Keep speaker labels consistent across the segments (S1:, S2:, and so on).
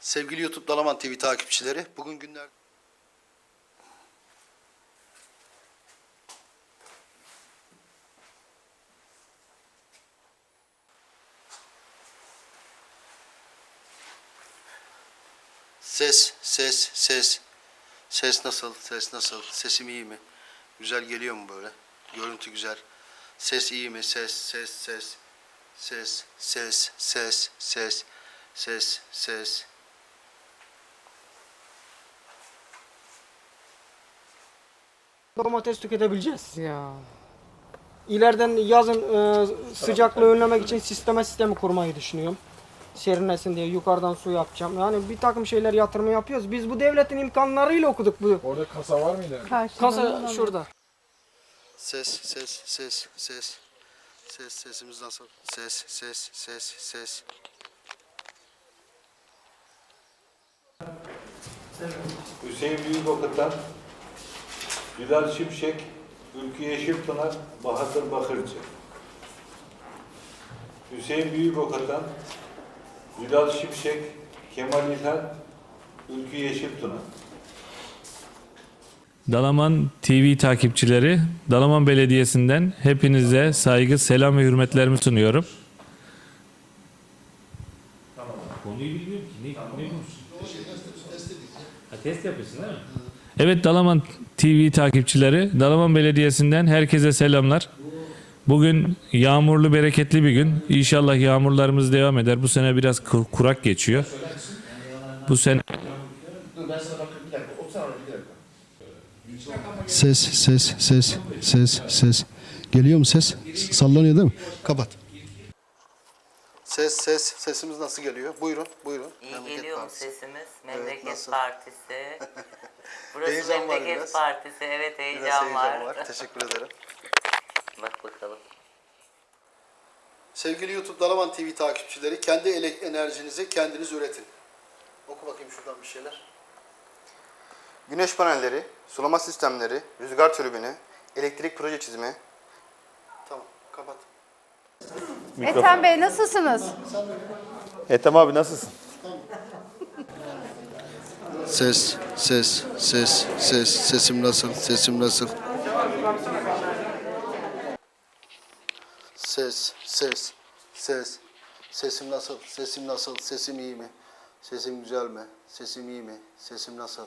S1: Sevgili YouTube Dalaman TV takipçileri, bugün günler Ses, ses, ses. Ses nasıl? Ses nasıl? Sesim iyi mi? Güzel geliyor mu böyle? Görüntü güzel. Ses iyi mi? Ses, ses, ses. Ses, ses, ses, ses. Ses, ses.
S2: Domates tüketebileceğiz.
S3: Ya.
S2: İleriden yazın e, sıcaklığı önlemek için sisteme sistemi kurmayı düşünüyorum. Serinlesin diye yukarıdan su yapacağım. Yani bir takım şeyler yatırımı yapıyoruz. Biz bu devletin imkanlarıyla okuduk bu.
S4: Orada kasa var mıydı?
S2: Kasa şurada.
S1: Ses, ses, ses, ses. Ses, sesimiz nasıl? Ses, ses, ses, ses.
S5: Hüseyin Büyükokut'tan Bilal Şimşek, Ülkü Yeşilpınar, Bahatır Bakırcı. Hüseyin Büyükokut'tan Bilal Şimşek, Kemal İlhan, Ülkü Yeşilpınar.
S6: Dalaman TV takipçileri, Dalaman Belediyesi'nden hepinize saygı, selam ve hürmetlerimi sunuyorum. Konuyu bilmiyorum ki. Ne, ne test yapıyorsun değil mi? Evet Dalaman TV takipçileri, Dalaman Belediyesi'nden herkese selamlar. Bugün yağmurlu, bereketli bir gün. İnşallah yağmurlarımız devam eder. Bu sene biraz ku- kurak geçiyor. Bu sene
S1: Ses, ses, ses, ses, ses. Geliyor mu ses? Sallanıyor değil mi? Kapat. Ses, ses, sesimiz nasıl geliyor? Buyurun, buyurun.
S7: İyi
S1: Memleket
S7: geliyor mu
S1: Partisi.
S7: sesimiz? Memleket
S1: nasıl?
S7: Partisi. Burası
S1: Heyecan var
S7: Memleket
S1: biraz.
S7: Partisi. Evet
S1: Biraz
S7: heyecan,
S1: heyecan
S7: var.
S1: var. Teşekkür ederim.
S7: Bak bakalım.
S1: Sevgili YouTube Dalaman TV takipçileri, kendi ele- enerjinizi kendiniz üretin. Oku bakayım şuradan bir şeyler.
S8: Güneş panelleri, sulama sistemleri, rüzgar türbini, elektrik proje çizimi,
S1: Tamam, kapat.
S3: Ethem Bey nasılsınız?
S5: Ethem abi nasılsın?
S1: Ses, ses, ses, ses, sesim nasıl, sesim nasıl? Ses, ses, ses, sesim nasıl, sesim nasıl, sesim iyi mi? Sesim güzel mi? Sesim iyi mi? Sesim nasıl?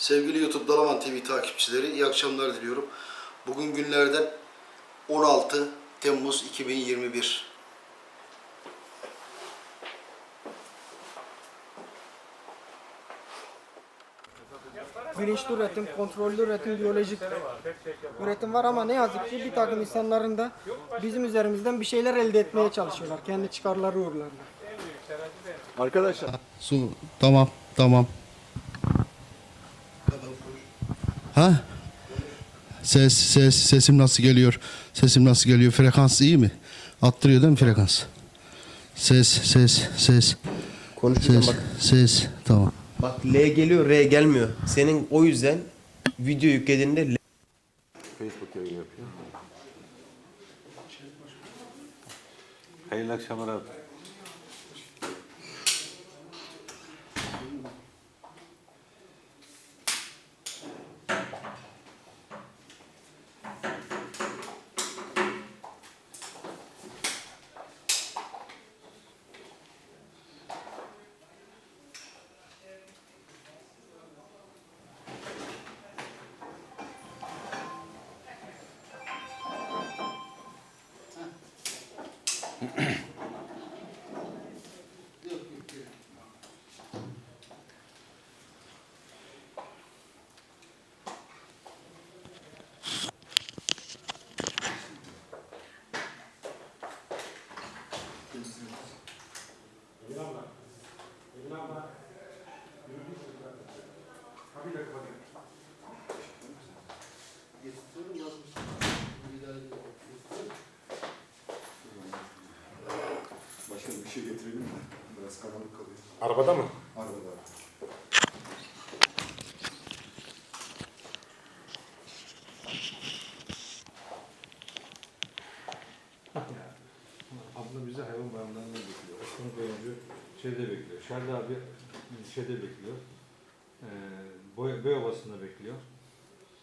S1: Sevgili YouTube Dalaman TV takipçileri iyi akşamlar diliyorum. Bugün günlerden 16 Temmuz 2021.
S2: Bilinçli üretim, kontrollü üretim, biyolojik üretim var ama ne yazık ki bir takım insanların da bizim üzerimizden bir şeyler elde etmeye çalışıyorlar. Kendi çıkarları uğurlarına.
S4: Arkadaşlar
S1: Su, tamam, tamam. Ha? Ses, ses, sesim nasıl geliyor? Sesim nasıl geliyor? Frekans iyi mi? Attırıyor değil mi frekans? Ses, ses, ses.
S9: Konuşurken
S1: Ses,
S9: bak,
S1: ses. Tamam.
S9: bak L geliyor R gelmiyor. Senin o yüzden video yüklediğinde L
S5: Facebook yayın yapıyor. Hayırlı akşamlar abi. Gracias.
S4: Arabada mı?
S5: Abla bizi hayvan bayramlarında bekliyor. Osman Koyuncu şeyde bekliyor. Şerdi abi şeyde bekliyor. Ee, Boy, Boyovası'nda bekliyor.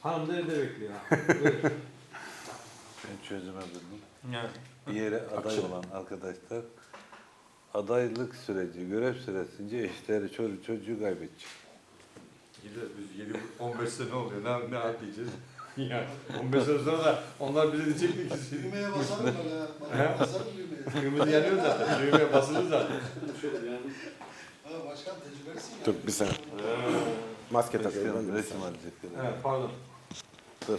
S5: Hanım da evde bekliyor.
S10: Ben çözüme buldum. Bir yere aday olan arkadaşlar adaylık süreci, görev süresince eşleri, çocuğu, çocuğu kaybedecek.
S5: Gideriz biz 7 15 sene oluyor. Ne ne diyeceğiz? ya 15 sene sonra da onlar bize diyecekti ki siz
S1: Düğmeye basalım mı? Bana basalım düğmeye.
S5: düğümüzü yanıyor zaten. Düğmeye basılı zaten.
S1: Ha, başkan tecrübelisin ya.
S4: Dur bir saniye. Maske takıyorum.
S10: Resim alacaklar.
S5: Evet pardon.
S10: Dur.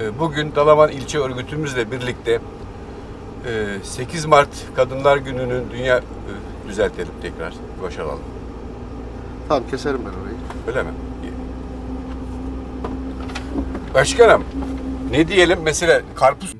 S4: Ee, Bugün Dalaman ilçe örgütümüzle birlikte e, 8 Mart Kadınlar Günü'nün dünya e, düzeltelim tekrar. Başaralım.
S1: Tamam keserim ben orayı.
S4: Öyle mi? Başkanım ne diyelim mesela karpuz